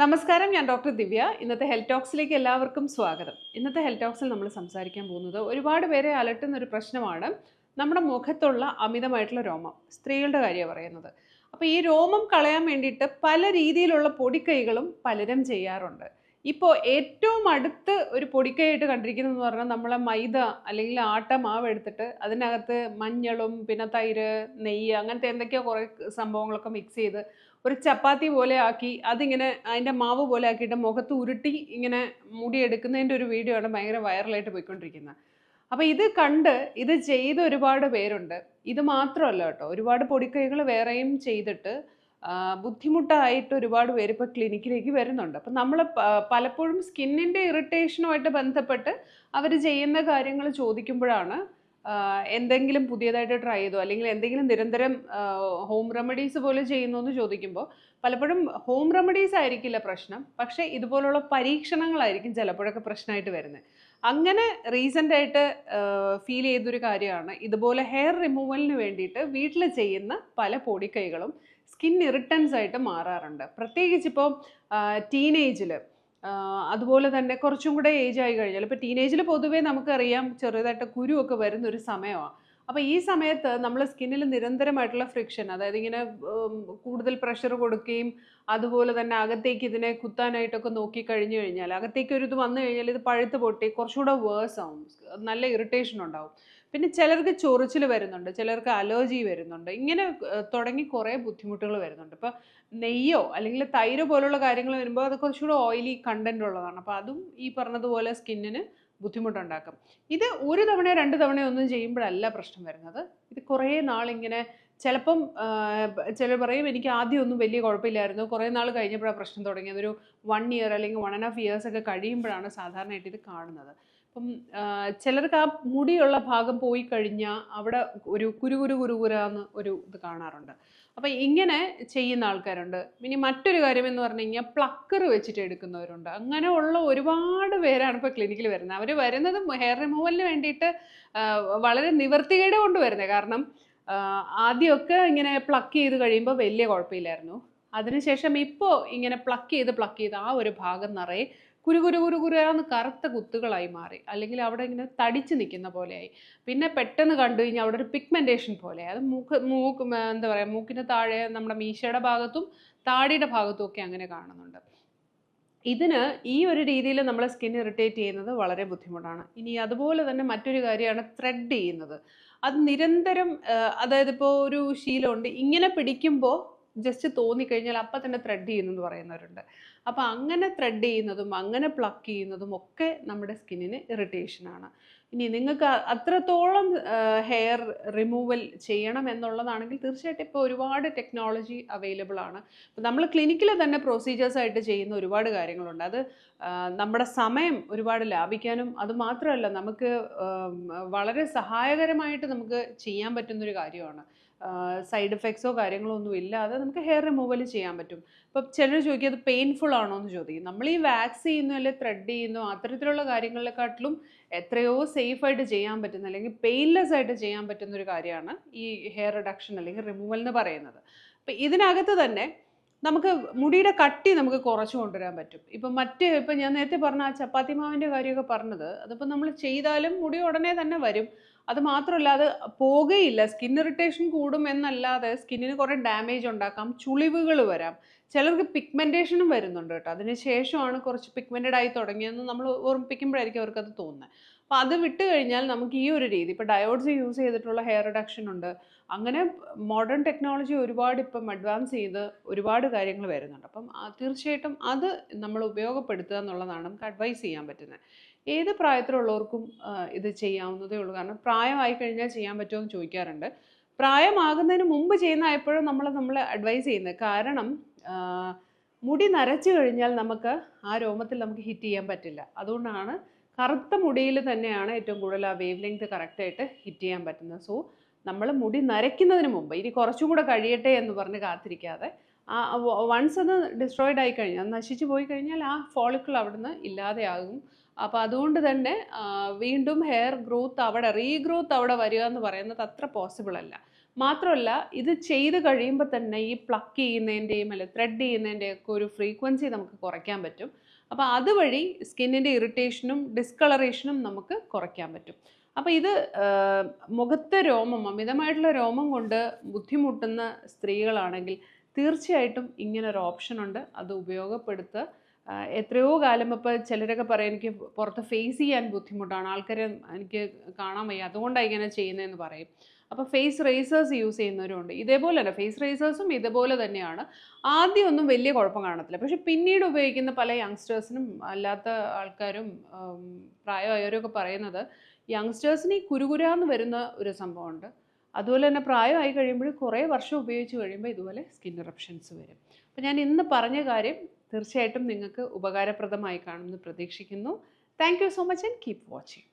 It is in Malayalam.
നമസ്കാരം ഞാൻ ഡോക്ടർ ദിവ്യ. ഇന്നത്തെ ഹെൽത്ത് ടോക്സിലേക്ക് എല്ലാവർക്കും സ്വാഗതം. ഇന്നത്തെ ഹെൽത്ത് ടോക്സിൽ നമ്മൾ സംസാരിക്കാൻ പോകുന്നത് ഒരുപാട് പേരെ അലട്ടുന്ന ഒരു പ്രശ്നമാണ് നമ്മുടെ മുഖത്തുള്ള അമിതമായിട്ടുള്ള രോമം സ്ത്രീകളുടെ കാര്യമാണ് പറയുന്നത്. അപ്പോൾ ഈ രോമം കളയാൻ വേണ്ടിയിട്ട് പല രീതിയിലുള്ള പൊടിക്കൈകളും പലരും ചെയ്യാറുണ്ട്. ഇപ്പോൾ ഏറ്റവും അടുത്ത് ഒരു പൊടിക്കൈയായിട്ട് കണ്ടിരിക്കുന്നതെന്ന് പറഞ്ഞാൽ നമ്മളെ മൈദ അല്ലെങ്കിൽ ആട്ട മാവ് എടുത്തിട്ട് അതിനകത്ത് മഞ്ഞളും പിന്നെ തൈര് നെയ്യ് അങ്ങനത്തെ എന്തൊക്കെയോ കുറേ സംഭവങ്ങളൊക്കെ മിക്സ് ചെയ്ത് ഒരു ചപ്പാത്തി പോലെ ആക്കി അതിങ്ങനെ അതിന്റെ മാവ് പോലെ ആക്കിയിട്ട് മുഖത്ത് ഉരുട്ടി ഇങ്ങനെ മുടിയെടുക്കുന്നതിന്റെ ഒരു വീഡിയോ ആണ് ഭയങ്കര വൈറലായിട്ട് പോയിക്കൊണ്ടിരിക്കുന്നത്. അപ്പോൾ ഇത് കണ്ട് ഇത് ചെയ്ത ഒരുപാട് പേരുണ്ട്. ഇത് മാത്രമല്ല കേട്ടോ ഒരുപാട് പൊടിക്കൈകൾ വേറെയും ചെയ്തിട്ട് ബുദ്ധിമുട്ടായിട്ട് ഒരുപാട് പേര് ഇപ്പോൾ ക്ലിനിക്കിലേക്ക് വരുന്നുണ്ട്. അപ്പം നമ്മൾ പലപ്പോഴും സ്കിന്നിന്റെ ഇറിറ്റേഷനുമായിട്ട് ബന്ധപ്പെട്ട് അവർ ചെയ്യുന്ന കാര്യങ്ങൾ ചോദിക്കുമ്പോഴാണ് എന്തെങ്കിലും പുതിയതായിട്ട് ട്രൈ ചെയ്തോ അല്ലെങ്കിൽ എന്തെങ്കിലും നിരന്തരം ഹോം റെമഡീസ് പോലെ ചെയ്യുന്നു എന്ന് ചോദിക്കുമ്പോൾ പലപ്പോഴും ഹോം റെമഡീസ് ആയിരിക്കില്ല പ്രശ്നം പക്ഷേ ഇതുപോലുള്ള പരീക്ഷണങ്ങളായിരിക്കും ചിലപ്പോഴൊക്കെ പ്രശ്നമായിട്ട് വരുന്നത്. അങ്ങനെ റീസെന്റ് ആയിട്ട് ഫീൽ ചെയ്തൊരു കാര്യമാണ് ഇതുപോലെ ഹെയർ റിമൂവലിന് വേണ്ടിയിട്ട് വീട്ടിൽ ചെയ്യുന്ന പല പൊടിക്കൈകളും സ്കിൻ ഇറിട്ടൻസ് ആയിട്ട് മാറാറുണ്ട്. പ്രത്യേകിച്ച് ഇപ്പോൾ ടീനേജിൽ അതുപോലെ തന്നെ കുറച്ചും കൂടെ ഏജ് ആയി കഴിഞ്ഞാൽ ഇപ്പോൾ ടീനേജിൽ പൊതുവേ നമുക്കറിയാം ചെറുതായിട്ട് കുരുവൊക്കെ വരുന്ന ഒരു സമയമാണ് അപ്പോൾ ഈ സമയത്ത് നമ്മൾ സ്കിന്നിൽ നിരന്തരമായിട്ടുള്ള ഫ്രിക്ഷൻ അതായത് ഇങ്ങനെ കൂടുതൽ പ്രഷർ കൊടുക്കുകയും അതുപോലെ തന്നെ അകത്തേക്ക് ഇതിനെ കുത്താനായിട്ടൊക്കെ നോക്കി കഴിഞ്ഞു കഴിഞ്ഞാൽ അകത്തേക്ക് ഒരു ഇത് വന്നു കഴിഞ്ഞാൽ ഇത് പഴുത്ത് പൊട്ടി കുറച്ചുകൂടെ വേഴ്സ് ആവും. നല്ല ഇറിറ്റേഷൻ ഉണ്ടാവും. പിന്നെ ചിലർക്ക് ചൊറിച്ചിൽ വരുന്നുണ്ട് ചിലർക്ക് അലർജി വരുന്നുണ്ട് ഇങ്ങനെ തുടങ്ങി കുറേ ബുദ്ധിമുട്ടുകൾ വരുന്നുണ്ട്. ഇപ്പോൾ നെയ്യോ അല്ലെങ്കിൽ തൈര് പോലുള്ള കാര്യങ്ങൾ വരുമ്പോൾ അത് കുറച്ചുകൂടെ ഓയിലി കണ്ടന്റ് ഉള്ളതാണ്. അപ്പോൾ അതും ഈ പറഞ്ഞതുപോലെ സ്കിന്നിന് ബുദ്ധിമുട്ടുണ്ടാക്കും. ഇത് ഒരു തവണ രണ്ട് തവണയോ ഒന്നും ചെയ്യുമ്പോഴല്ല പ്രശ്നം വരുന്നത്. ഇത് കുറേ നാളിങ്ങനെ ചിലപ്പം ചിലർ പറയും എനിക്ക് ആദ്യം ഒന്നും വലിയ കുഴപ്പമില്ലായിരുന്നു. കുറേ നാൾ കഴിഞ്ഞപ്പോഴാണ് പ്രശ്നം തുടങ്ങിയത്. ഒരു വൺ ഇയർ അല്ലെങ്കിൽ വൺ ആൻഡ് ഹാഫ് ഇയേഴ്സ് ഒക്കെ കഴിയുമ്പോഴാണ് സാധാരണയായിട്ട് ഇത് കാണുന്നത്. അപ്പം ചിലർക്ക് ആ മുടിയുള്ള ഭാഗം പോയി കഴിഞ്ഞാൽ അവിടെ ഒരു കുരു കുരു കുരു കുരാന്ന് ഒരു ഇത് കാണാറുണ്ട്. അപ്പം ഇങ്ങനെ ചെയ്യുന്ന ആൾക്കാരുണ്ട്. ഇനി മറ്റൊരു കാര്യം എന്ന് പറഞ്ഞു കഴിഞ്ഞാൽ പ്ലക്കർ വെച്ചിട്ട് എടുക്കുന്നവരുണ്ട്. അങ്ങനെ ഉള്ള ഒരുപാട് പേരാണ് ഇപ്പോൾ ക്ലിനിക്കിൽ വരുന്നത്. അവർ വരുന്നത് ഹെയർ റിമൂവലിന് വേണ്ടിയിട്ട് വളരെ നിവർത്തികേട് കൊണ്ട് വരുന്നത് കാരണം ആദ്യമൊക്കെ ഇങ്ങനെ പ്ലക്ക് ചെയ്ത് കഴിയുമ്പോൾ വലിയ കുഴപ്പമില്ലായിരുന്നു. അതിനുശേഷം ഇപ്പോൾ ഇങ്ങനെ പ്ലക്ക് ചെയ്ത് പ്ലക്ക് ചെയ്ത് ആ ഒരു ഭാഗം നിറയെ കുരു കുരു കുരു കുരുന്ന് കറുത്ത കുത്തുകളായി മാറി. അല്ലെങ്കിൽ അവിടെ ഇങ്ങനെ തടിച്ച് നിൽക്കുന്ന പോലെയായി. പിന്നെ പെട്ടെന്ന് കണ്ടു കഴിഞ്ഞാൽ അവിടെ ഒരു പിഗ്മെന്റേഷൻ പോലെ. അത് മൂക്ക് മൂക്ക് എന്താ പറയുക മൂക്കിന് താഴെ നമ്മുടെ മീശയുടെ ഭാഗത്തും താടിയുടെ ഭാഗത്തും ഒക്കെ അങ്ങനെ കാണുന്നുണ്ട്. ഇതിന് ഈ ഒരു രീതിയിൽ നമ്മളെ സ്കിൻ ഇറിറ്റേറ്റ് ചെയ്യുന്നത് വളരെ ബുദ്ധിമുട്ടാണ്. ഇനി അതുപോലെ തന്നെ മറ്റൊരു കാര്യമാണ് ത്രെഡ് ചെയ്യുന്നത്. അത് നിരന്തരം അതായത് ഇപ്പോൾ ഒരു ശീലമുണ്ട്. ഇങ്ങനെ പിടിക്കുമ്പോൾ ജസ്റ്റ് തോന്നിക്കഴിഞ്ഞാൽ അപ്പം തന്നെ ത്രെഡ് ചെയ്യുന്നെന്ന് പറയുന്നവരുണ്ട്. അപ്പോൾ അങ്ങനെ ത്രെഡ് ചെയ്യുന്നതും അങ്ങനെ പ്ലക്ക് ചെയ്യുന്നതും ഒക്കെ നമ്മുടെ സ്കിന്നിന് ഇറിറ്റേഷനാണ് ഇനി നിങ്ങൾക്ക് അത്രത്തോളം ഹെയർ റിമൂവൽ ചെയ്യണം എന്നുള്ളതാണെങ്കിൽ തീർച്ചയായിട്ടും ഇപ്പോൾ ഒരുപാട് ടെക്നോളജി അവൈലബിൾ ആണ്. ഇപ്പം നമ്മൾ ക്ലിനിക്കിൽ തന്നെ പ്രൊസീജിയേഴ്സായിട്ട് ചെയ്യുന്ന ഒരുപാട് കാര്യങ്ങളുണ്ട്. അത് നമ്മുടെ സമയം ഒരുപാട് ലാഭിക്കാനും അത് മാത്രമല്ല നമുക്ക് വളരെ സഹായകരമായിട്ട് നമുക്ക് ചെയ്യാൻ പറ്റുന്നൊരു കാര്യമാണ്. സൈഡ് എഫക്ട്സോ കാര്യങ്ങളോ ഒന്നും ഇല്ലാതെ നമുക്ക് ഹെയർ റിമൂവൽ ചെയ്യാൻ പറ്റും. ഇപ്പം ചിലർ ചോദിക്കും അത് പെയിൻഫുൾ ആണോ? എന്ന് ചോദിക്കും. നമ്മൾ ഈ വാക്സ് ചെയ്യുന്നു അല്ലെങ്കിൽ ത്രെഡ് ചെയ്യുന്നു അത്തരത്തിലുള്ള കാര്യങ്ങളെക്കാട്ടിലും എത്രയോ സേഫായിട്ട് ചെയ്യാൻ പറ്റുന്ന അല്ലെങ്കിൽ പെയിൻലെസ് ആയിട്ട് ചെയ്യാൻ പറ്റുന്ന ഒരു കാര്യമാണ് ഈ ഹെയർ റിഡക്ഷൻ അല്ലെങ്കിൽ റിമൂവൽ എന്ന് പറയുന്നത്. അപ്പം ഇതിനകത്ത് തന്നെ നമുക്ക് മുടിയുടെ കട്ടി നമുക്ക് കുറച്ച് കൊണ്ടുവരാൻ പറ്റും. ഇപ്പം മറ്റ് ഇപ്പം ഞാൻ നേരത്തെ പറഞ്ഞ ആ ചപ്പാത്തി മാവിന്റെ കാര്യമൊക്കെ പറഞ്ഞത് അതിപ്പോൾ നമ്മൾ ചെയ്താലും മുടി ഉടനെ തന്നെ വരും. അത് മാത്രമല്ല അത് പോകുകയില്ല സ്കിൻ ഇറിറ്റേഷൻ കൂടും എന്നല്ലാതെ സ്കിന്നിന് കുറേ ഡാമേജ് ഉണ്ടാക്കാം ചുളിവുകൾ വരാം. ചിലർക്ക് പിഗ്മെന്റേഷനും വരുന്നുണ്ട് കേട്ടോ. അതിന് ശേഷമാണ് കുറച്ച് പിഗ്മെന്റഡ് ആയി തുടങ്ങിയതെന്ന് നമ്മൾ ഓർമ്മിപ്പിക്കുമ്പോഴായിരിക്കും അവർക്കത് തോന്നുന്നത്. അപ്പോൾ അത് വിട്ട് കഴിഞ്ഞാൽ നമുക്ക് ഈ ഒരു രീതി ഇപ്പോൾ ഡയോഡ്സ് യൂസ് ചെയ്തിട്ടുള്ള ഹെയർ റിഡക്ഷൻ ഉണ്ട്. അങ്ങനെ മോഡേൺ ടെക്നോളജി ഒരുപാട് ഇപ്പം അഡ്വാൻസ് ചെയ്ത് ഒരുപാട് കാര്യങ്ങൾ വരുന്നുണ്ട്. അപ്പം തീർച്ചയായിട്ടും അത് നമ്മൾ ഉപയോഗപ്പെടുത്തുക എന്നുള്ളതാണ് നമുക്ക് അഡ്വൈസ് ചെയ്യാൻ പറ്റുന്നത്. ഏത് പ്രായത്തിലുള്ളവർക്കും ഇത് ചെയ്യാവുന്നതേ ഉള്ളൂ. കാരണം പ്രായമായി കഴിഞ്ഞാൽ ചെയ്യാൻ പറ്റുമോ എന്ന് ചോദിക്കാറുണ്ട്. പ്രായമാകുന്നതിന് മുമ്പ് ചെയ്യുന്ന ആയപ്പോഴും നമ്മൾ നമ്മൾ അഡ്വൈസ് ചെയ്യുന്നത്. കാരണം മുടി നരച്ചു കഴിഞ്ഞാൽ നമുക്ക് ആ രോമത്തിൽ നമുക്ക് ഹിറ്റ് ചെയ്യാൻ പറ്റില്ല. അതുകൊണ്ടാണ് കറുത്ത മുടിയിൽ തന്നെയാണ് ഏറ്റവും കൂടുതൽ ആ വേവ് ലെങ്ത് കറക്റ്റായിട്ട് ഹിറ്റ് ചെയ്യാൻ പറ്റുന്നത്. സോ നമ്മൾ മുടി നരയ്ക്കുന്നതിന് മുമ്പ് ഇനി കുറച്ചും കൂടെ കഴിയട്ടെ എന്ന് പറഞ്ഞ് കാത്തിരിക്കാതെ ആ വൺസ് അത് ഡിസ്ട്രോയിഡ് ആയി കഴിഞ്ഞാൽ നശിച്ചു പോയി കഴിഞ്ഞാൽ ആ ഫോളിക്കിൾ അവിടുന്ന് ഇല്ലാതെയാകും. അപ്പോൾ അതുകൊണ്ട് തന്നെ വീണ്ടും ഹെയർ ഗ്രോത്ത് അവിടെ റീഗ്രോത്ത് അവിടെ വരിക എന്ന് പറയുന്നത് അത്ര പോസിബിൾ അല്ല. മാത്രമല്ല ഇത് ചെയ്ത് കഴിയുമ്പോൾ തന്നെ ഈ പ്ലക്ക് ചെയ്യുന്നതിന്റെയും അല്ലെ ത്രെഡ് ചെയ്യുന്നതിന്റെയൊക്കെ ഒരു ഫ്രീക്വൻസി നമുക്ക് കുറയ്ക്കാൻ പറ്റും. അപ്പോൾ അതുവഴി സ്കിന്നിന്റെ ഇറിറ്റേഷനും ഡിസ്കളറേഷനും നമുക്ക് കുറയ്ക്കാൻ പറ്റും. അപ്പോൾ ഇത് മുഖത്തെ രോമം അമിതമായിട്ടുള്ള രോമം കൊണ്ട് ബുദ്ധിമുട്ടുന്ന സ്ത്രീകളാണെങ്കിൽ തീർച്ചയായിട്ടും ഇങ്ങനെ ഒരു ഓപ്ഷൻ ഉണ്ട്. അത് ഉപയോഗപ്പെടുത്തുക എത്രയോ കാലം ഇപ്പോൾ ചിലരൊക്കെ പറയും എനിക്ക് പുറത്ത് ഫേസ് ചെയ്യാൻ ബുദ്ധിമുട്ടാണ്. ആൾക്കാരെ എനിക്ക് കാണാൻ വയ്യ. അതുകൊണ്ടാണ് ഇങ്ങനെ ചെയ്യുന്നതെന്ന് പറയും. അപ്പോൾ ഫേസ് റേസേഴ്സ് യൂസ് ചെയ്യുന്നവരുണ്ട്. ഇതേപോലെ തന്നെ ഫേസ് റേസേഴ്സും ഇതേപോലെ തന്നെയാണ്. ആദ്യം ഒന്നും വലിയ കുഴപ്പം കാണത്തില്ല. പക്ഷെ പിന്നീട് ഉപയോഗിക്കുന്ന പല യങ്സ്റ്റേഴ്സിനും അല്ലാത്ത ആൾക്കാരും പ്രായമായവരൊക്കെ പറയുന്നത് യങ്സ്റ്റേഴ്സിന് ഈ കുരുകുരാന്ന് വരുന്ന ഒരു സംഭവമുണ്ട്. അതുപോലെ തന്നെ പ്രായമായി കഴിയുമ്പോൾ കുറേ വർഷം ഉപയോഗിച്ച് കഴിയുമ്പോൾ ഇതുപോലെ സ്കിൻ ഇറപ്ഷൻസ് വരും. അപ്പോൾ ഞാൻ ഇന്ന് പറഞ്ഞ കാര്യം തീർച്ചയായിട്ടും നിങ്ങൾക്ക് ഉപകാരപ്രദമായി കാണുമെന്ന് പ്രതീക്ഷിക്കുന്നു. Thank you so much and keep watching